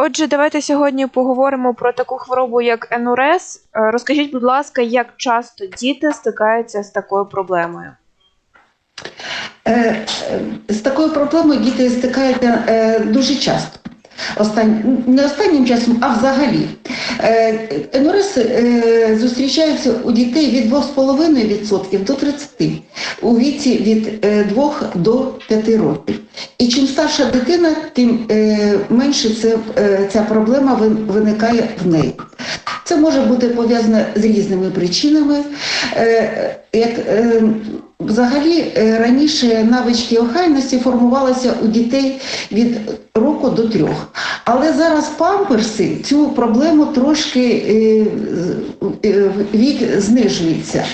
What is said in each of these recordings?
Отже, давайте сьогодні поговоримо про таку хворобу, як НУРЕС. Е, Розкажіть, будь ласка, як часто діти стикаються з такою проблемою? Е, е, З такою проблемою діти стикаються дуже часто. Остань... Не останнім часом, а взагалі. Е, НРС е, зустрічаються у дітей від 2,5% до 30%, у віці від е, 2 до 5 років. І чим старша дитина, тим е, менше це, е, ця проблема виникає в неї. Це може бути пов'язано з різними причинами. Е, Як е, взагалі е, раніше навички охайності формувалися у дітей від року до трьох. Але зараз памперси цю проблему трошки е, з- е, вік знижується.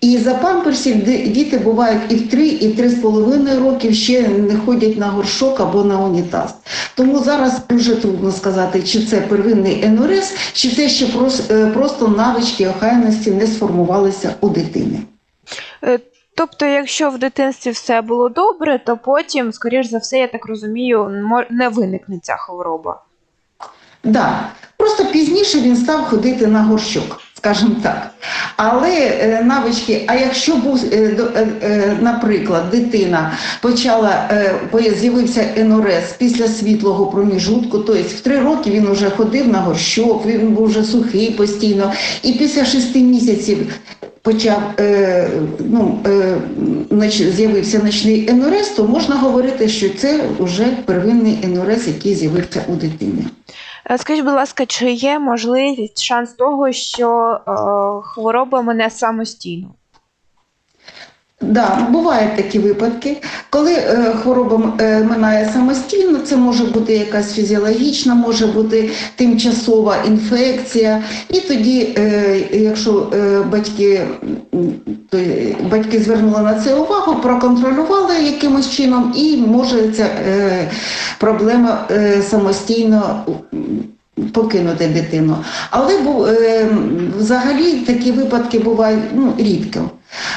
І за памперсів діти бувають і в 3, і в 3,5 років ще не ходять на горшок або на унітаз. Тому зараз дуже трудно сказати, чи це первинний НРС, чи це ще прос- просто навички охайності не сформувалися у дитини. Тобто, якщо в дитинстві все було добре, то потім, скоріш за все, я так розумію, не виникне ця хвороба. Да. Просто пізніше він став ходити на горщок, скажімо так. Але е, навички, а якщо був, е, е, наприклад, дитина почала, з'явився НРС після світлого проміжутку, тобто в три роки він вже ходив на горщок, він був вже сухий постійно, і після шести місяців почав е, ну, е, нач- з'явився ночний енурез, то можна говорити, що це вже первинний НРС, який з'явився у дитини. Е, Скажіть, будь ласка, чи є можливість, шанс того, що е, хвороба мене самостійно? Да, бувають такі випадки, коли е, хвороба е, минає самостійно, це може бути якась фізіологічна, може бути тимчасова інфекція. І тоді, е, якщо е, батьки, то, батьки звернули на це увагу, проконтролювали якимось чином, і може ця е, проблема е, самостійно покинути дитину. Але бу- е, взагалі такі випадки бувають ну, рідко.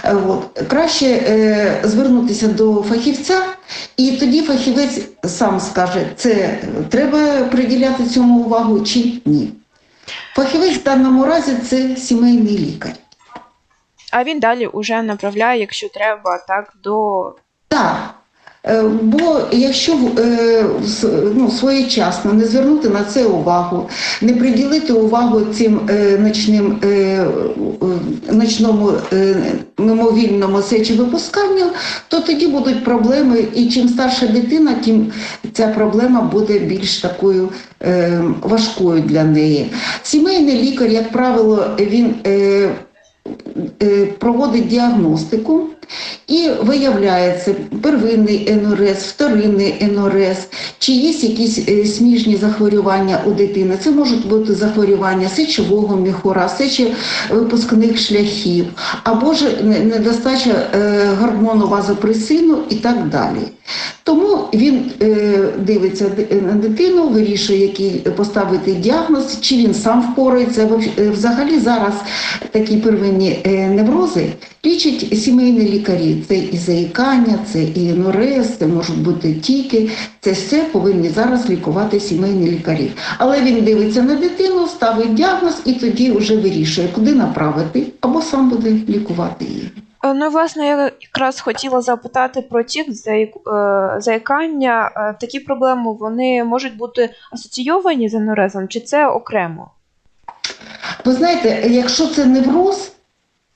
Е, От. Краще е, звернутися до фахівця, і тоді фахівець сам скаже, це треба приділяти цьому увагу чи ні. Фахівець в даному разі це сімейний лікар. А він далі уже направляє, якщо треба, так до Так. Е, Бо якщо е, ну, своєчасно не звернути на це увагу, не приділити увагу цим е, ночним, ночному мимовільному сечовипусканню, то тоді будуть проблеми, і чим старша дитина, тим ця проблема буде більш такою важкою для неї. Сімейний лікар, як правило, він проводить діагностику і виявляється первинний НРС, вторинний НРС, чи є якісь е, сміжні захворювання у дитини. Це можуть бути захворювання сечового міхура, сечовипускних шляхів, або ж недостача е, гормону вазопресину і так далі. Тому він е, дивиться на дитину, вирішує, який поставити діагноз, чи він сам впорається. Взагалі зараз такі первинні неврози лічать сімейні лікарі. Це і заїкання, це і НОРЕС, це можуть бути тіки. Це все повинні зараз лікувати сімейні лікарі. Але він дивиться на дитину, ставить діагноз і тоді вже вирішує, куди направити, або сам буде лікувати її. Е, Ну, власне, я якраз хотіла запитати про тік е, заїкання. Е, Такі проблеми вони можуть бути асоційовані з анурезом, чи це окремо? Ви знаєте, якщо це невроз,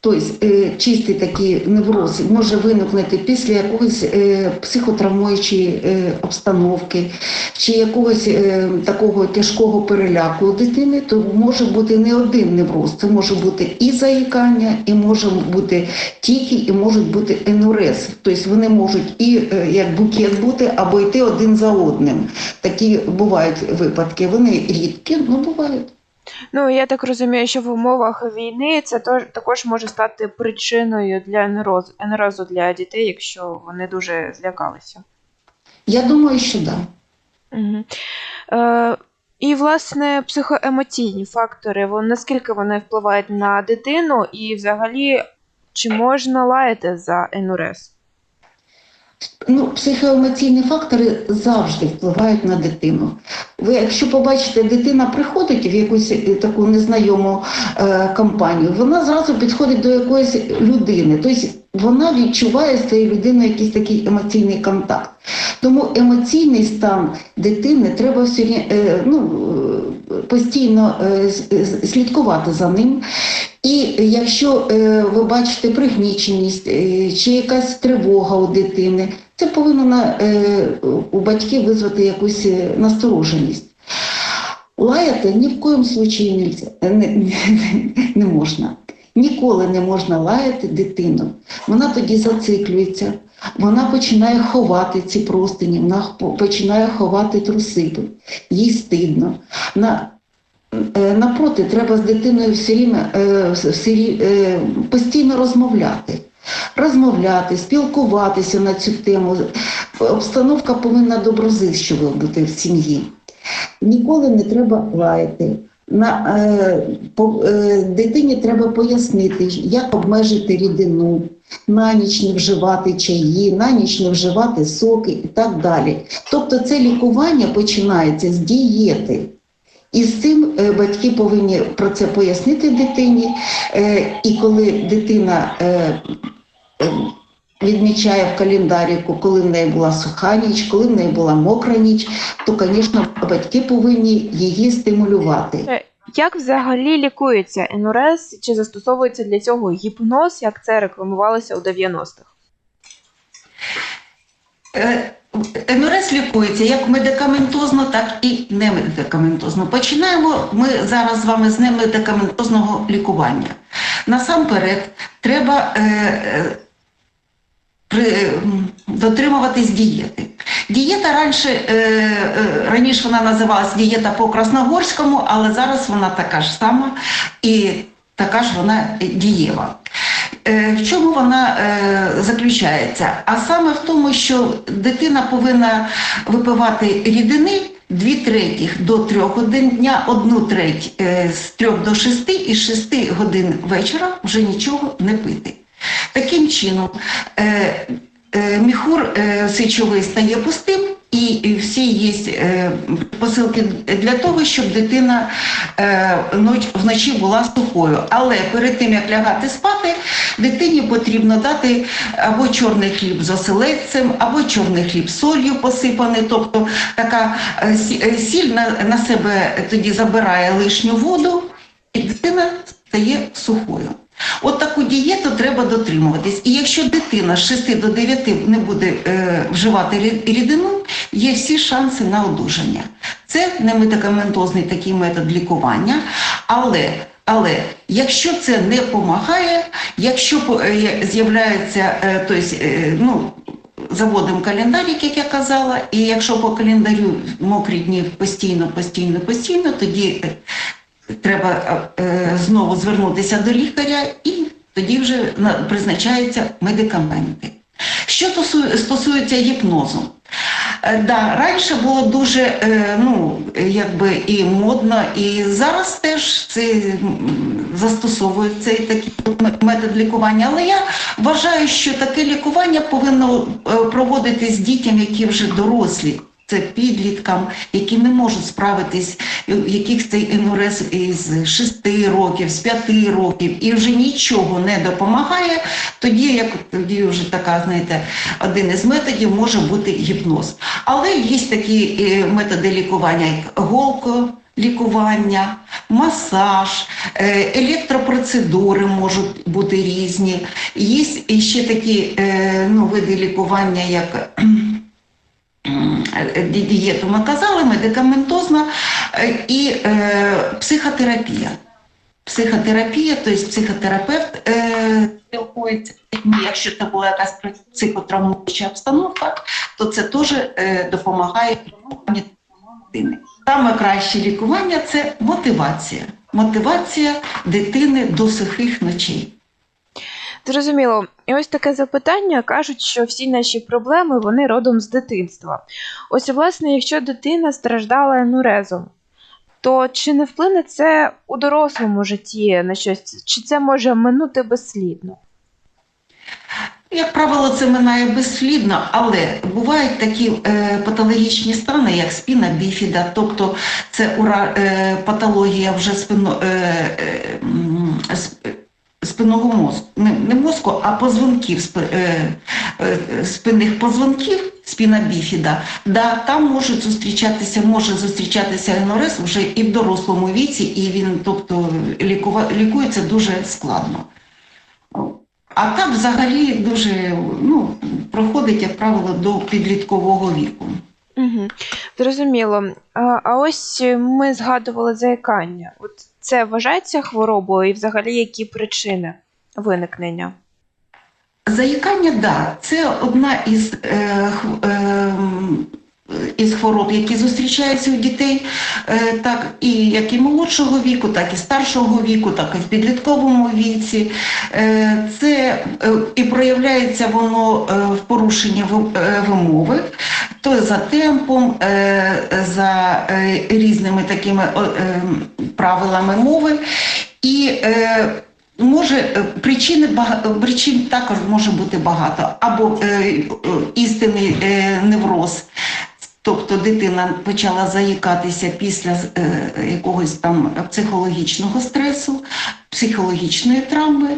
тобто е, чистий такий невроз може виникнути після якоїсь е, психотравмуючої е, обстановки чи якогось такого тяжкого переляку у дитини, то може бути не один невроз. Це може бути і заїкання, і може бути тіки, і можуть бути енурез. Тобто вони можуть і як букет бути, або йти один за одним. Такі бувають випадки. Вони рідкі, але бувають. Ну, я так розумію, що в умовах війни це також може стати причиною для енерозу, енерозу для дітей, якщо вони дуже злякалися. Я думаю, що так. Да. Угу. Е, і, власне, психоемоційні фактори, вони, наскільки вони впливають на дитину, і взагалі, чи можна лаяти за енурез? Ну, психоемоційні фактори завжди впливають на дитину. Ви, якщо побачите, дитина приходить в якусь е, таку незнайому е, компанію, вона зразу підходить до якоїсь людини. Тобто вона відчуває з цією людиною якийсь такий емоційний контакт. Тому емоційний стан дитини треба рі- е, ну, постійно е, слідкувати за ним. І якщо е, ви бачите пригніченість е, чи якась тривога у дитини, це повинно у батьків визвати якусь настороженість. Лаяти ні в коєму случаї не можна. Ніколи не можна лаяти дитину. Вона тоді зациклюється, вона починає ховати ці простині, вона починає ховати труси. Їй стидно. На, Е, Напроти, треба з дитиною все рівно, е, все рі- е, постійно розмовляти. Розмовляти, спілкуватися на цю тему. Обстановка повинна доброзичливо бути в сім'ї. Ніколи не треба лаяти. На, е, по, е, дитині треба пояснити, як обмежити рідину, на ніч не вживати чаї, на ніч не вживати соки і так далі. Тобто це лікування починається з дієти. І з цим е, батьки повинні про це пояснити дитині. Е, І коли дитина е, відмічає в календаріку, коли в неї була суха ніч, коли в неї була мокра ніч, то, звісно, батьки повинні її стимулювати. Е, Як взагалі лікується енурез? Чи застосовується для цього гіпноз, як це рекламувалося у 90-х? Е, НРС лікується як медикаментозно, так і немедикаментозно. Починаємо ми зараз з вами з немедикаментозного лікування. Насамперед, треба е, е, при, дотримуватись дієти. Дієта раніше, е, е, раніше вона називалась дієта по Красногорському, але зараз вона така ж сама і така ж вона дієва. Е, В чому вона е, заключається? А саме в тому, що дитина повинна випивати рідини дві третіх до трьох годин дня, одну треть е, з трьох до шести і шести годин вечора вже нічого не пити. Таким чином, е, е, міхур е, сечовий стає пустим, і всі є посилки для того, щоб дитина вночі була сухою. Але перед тим як лягати спати, дитині потрібно дати або чорний хліб з оселедцем, або чорний хліб солью посипаний. Тобто така сі- сіль на себе тоді забирає лишню воду, і дитина стає сухою. Дієту треба дотримуватись. І якщо дитина з 6 до 9 не буде е, вживати рідину, є всі шанси на одужання. Це не медикаментозний такий метод лікування, але, але якщо це не допомагає, якщо е, з'являється е, тобто, ну, заводимо календарик, як я казала, і якщо по календарю мокрі дні постійно, постійно, постійно, тоді е, треба знову звернутися до лікаря і тоді вже призначаються медикаменти. Що стосується гіпнозу, Е, Да, раніше було дуже е, ну, якби і модно, і зараз теж це застосовують цей такий метод лікування. Але я вважаю, що таке лікування повинно е, проводитись дітям, які вже дорослі. Це підліткам, які не можуть справитись, яких цей енурез із 6 років, з 5 років, і вже нічого не допомагає, тоді, як тоді вже така, знаєте, один із методів може бути гіпноз. Але є такі е, методи лікування, як голколікування, масаж, е, електропроцедури можуть бути різні. Є ще такі е, ну, види лікування, як е, дієту казали, медикаментозна е, і е, психотерапія. Психотерапія, тобто психотерапевт е. Якщо це була якась психотравмуюча обстановка, то це теж е, допомагає дитини. Саме краще лікування це мотивація. Мотивація дитини до сухих ночей. Зрозуміло. І ось таке запитання кажуть, що всі наші проблеми вони родом з дитинства. Ось, власне, якщо дитина страждала енурезом, то чи не вплине це у дорослому житті на щось? Чи це може минути безслідно? Як правило, це минає безслідно, але бувають такі е, патологічні стани, як спіна біфіда, тобто це ура, е, патологія вже спино, е, е, спинного мозку, не, не мозку, а позвонків, спи, е, е, спинних позвонків, спіна біфіда. Да, там можуть зустрічатися, може зустрічатися енорез вже і в дорослому віці, і він тобто, лікува, лікується дуже складно. А так взагалі дуже ну, проходить, як правило, до підліткового віку. Угу. Зрозуміло. А, а ось ми згадували заїкання. От це вважається хворобою і взагалі які причини виникнення? Заїкання, да, це одна із, е, е, із хвороб, які зустрічаються у дітей, е, так і як і молодшого віку, так і старшого віку, так і в підлітковому віці. Е, це е, і проявляється воно в порушенні вимови, то за темпом, за різними такими правилами мови. І Може, причини причин також може бути багато. Або е, істинний е, невроз, тобто дитина почала заїкатися після е, якогось там психологічного стресу, психологічної травми,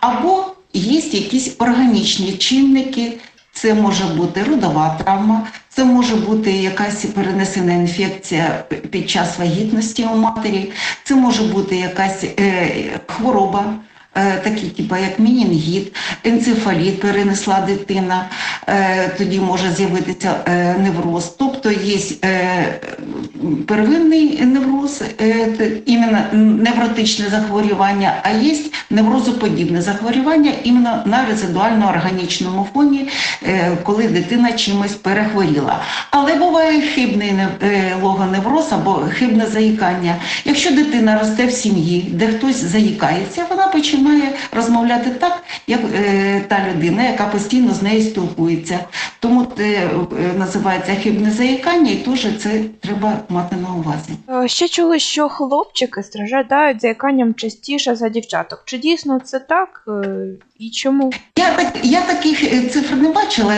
або є якісь органічні чинники. Це може бути родова травма, це може бути якась перенесена інфекція під час вагітності у матері, це може бути якась е, хвороба, е, такі типу, як мінінгіт, енцефаліт перенесла дитина, е, тоді може з'явитися е, невроз. Тобто є е, первинний невроз, іменно невротичне захворювання, а є неврозоподібне захворювання іменно на резидуально-органічному фоні, коли дитина чимось перехворіла. Але буває хибний нев- логоневроз або хибне заїкання. Якщо дитина росте в сім'ї, де хтось заїкається, вона починає розмовляти так, як е, та людина, яка постійно з нею спілкується. Тому це е, називається хибне заїкання, і теж це треба мати на увазі. Е, Ще чули, що хлопчики страждають заїканням частіше за дівчаток. Чи дійсно це так е, і чому? Я так я таких цифр не бачила.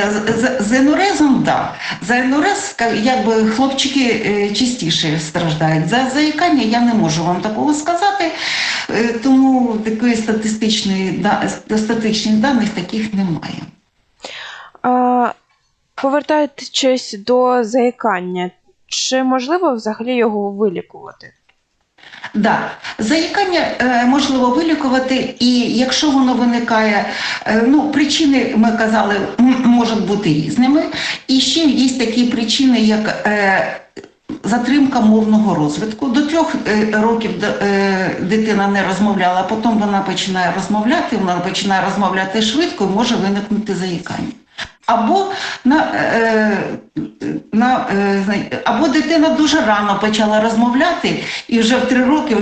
З, енурезом, да. За енурез, якби хлопчики частіше страждають. За заїкання я не можу вам такого сказати, тому такої статистичної да, статичних даних таких немає. А, повертаючись до заїкання, чи можливо взагалі його вилікувати? Да, заїкання е, можливо вилікувати, і якщо воно виникає, е, ну причини ми казали, можуть бути різними. І ще є такі причини, як е, затримка мовного розвитку. До трьох е, років е, дитина не розмовляла, потім вона починає розмовляти, вона починає розмовляти швидко і може виникнути заїкання. Або на, е, на, е, або дитина дуже рано почала розмовляти, і вже в три роки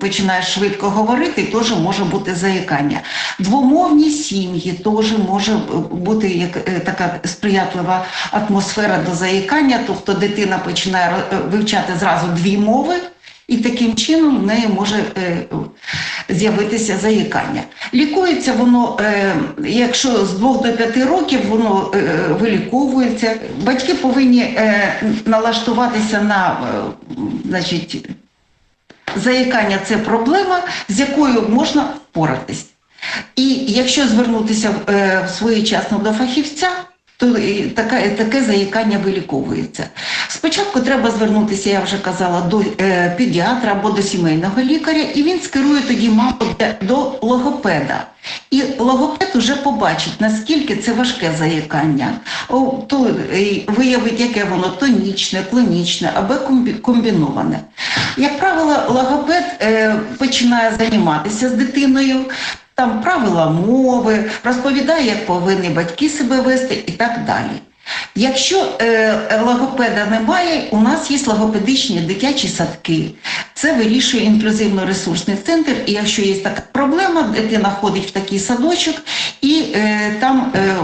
починає швидко говорити, теж може бути заїкання. Двомовні сім'ї теж може бути як е, така сприятлива атмосфера до заїкання, тобто дитина починає ро- вивчати зразу дві мови. І таким чином в неї може е, з'явитися заїкання. Лікується воно, е, якщо з 2 до 5 років воно е, виліковується. Батьки повинні е, налаштуватися на е, значить, заїкання це проблема, з якою можна впоратись. І якщо звернутися е, своєчасно до фахівця, то і таке, таке заїкання виліковується. Спочатку треба звернутися, я вже казала, до е, педіатра або до сімейного лікаря, і він скерує тоді маму до логопеда. І логопед вже побачить, наскільки це важке заїкання, то е, виявить, яке воно тонічне, клонічне або комбі- комбіноване. Як правило, логопед е, починає займатися з дитиною, там правила мови, розповідає, як повинні батьки себе вести і так далі. Якщо е, логопеда немає, у нас є логопедичні дитячі садки. Це вирішує інклюзивно-ресурсний центр. І якщо є така проблема, дитина ходить в такий садочок і е, там. Е,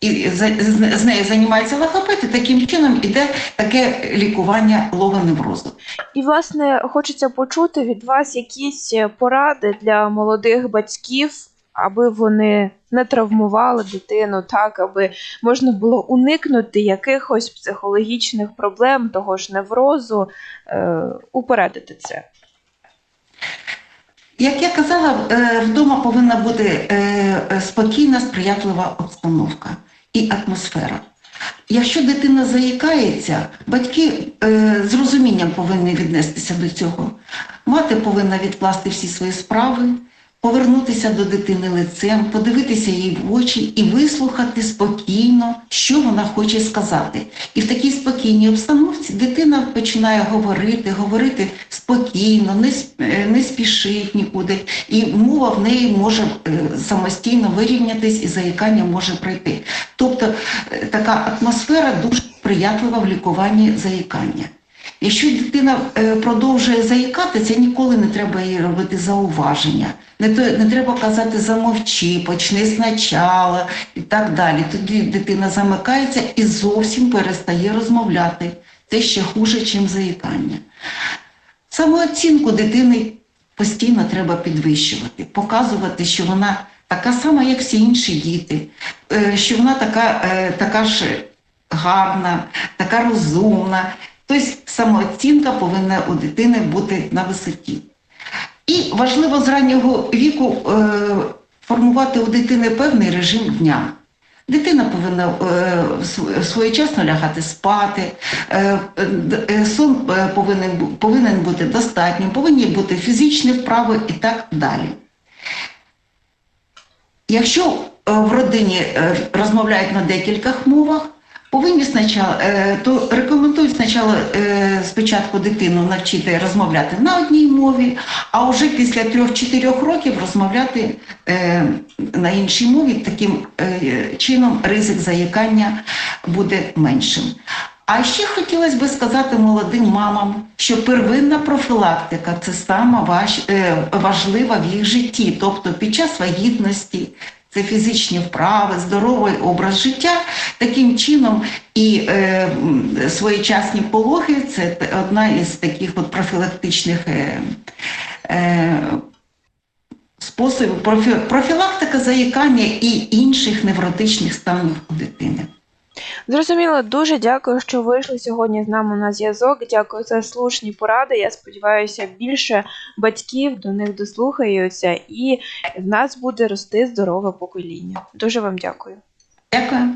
і з, з нею займається логопед, і таким чином іде таке лікування логоневрозу. І, власне, хочеться почути від вас якісь е, поради для молодих батьків аби вони не травмували дитину, так, аби можна було уникнути якихось психологічних проблем, того ж неврозу, е, упередити це. Як я казала, е, вдома повинна бути е, спокійна, сприятлива обстановка і атмосфера. Якщо дитина заїкається, батьки е, з розумінням повинні віднестися до цього. Мати повинна відкласти всі свої справи, повернутися до дитини лицем, подивитися їй в очі і вислухати спокійно, що вона хоче сказати. І в такій спокійній обстановці дитина починає говорити, говорити спокійно, не, е, не спішить нікуди, і мова в неї може е, самостійно вирівнятись, і заїкання може пройти. Тобто е, така атмосфера дуже сприятлива в лікуванні заїкання. Якщо дитина продовжує заїкатися, ніколи не треба їй робити зауваження. Не, то, не треба казати замовчи, почни спочатку і так далі. Тоді дитина замикається і зовсім перестає розмовляти. Це ще хуже, ніж заїкання. Самооцінку дитини постійно треба підвищувати, показувати, що вона така сама, як всі інші діти, е, що вона така, е, така ж гарна, така розумна. Тобто самооцінка повинна у дитини бути на висоті. І важливо з раннього віку е, формувати у дитини певний режим дня. Дитина повинна е, своєчасно лягати спати, е, е, сон е, повинен, повинен бути достатнім, повинні бути фізичні вправи і так далі. Якщо в родині розмовляють на декількох мовах, повинні спочатку, е, то рекомендують спочатку, е, спочатку дитину навчити розмовляти на одній мові, а вже після 3-4 років розмовляти е, на іншій мові. Таким чином ризик заїкання буде меншим. А ще хотілося б сказати молодим мамам, що первинна профілактика це сама важ, важлива в їх житті, тобто під час вагітності. Це фізичні вправи, здоровий образ життя. Таким чином і е, своєчасні пологи це одна із таких от профілактичних е, е, профі- профілактика заїкання і інших невротичних станів у дитини. Зрозуміло, дуже дякую, що вийшли сьогодні з нами на зв'язок. Дякую за слушні поради. Я сподіваюся, більше батьків до них дослухаються, і в нас буде рости здорове покоління. Дуже вам дякую. Дякую.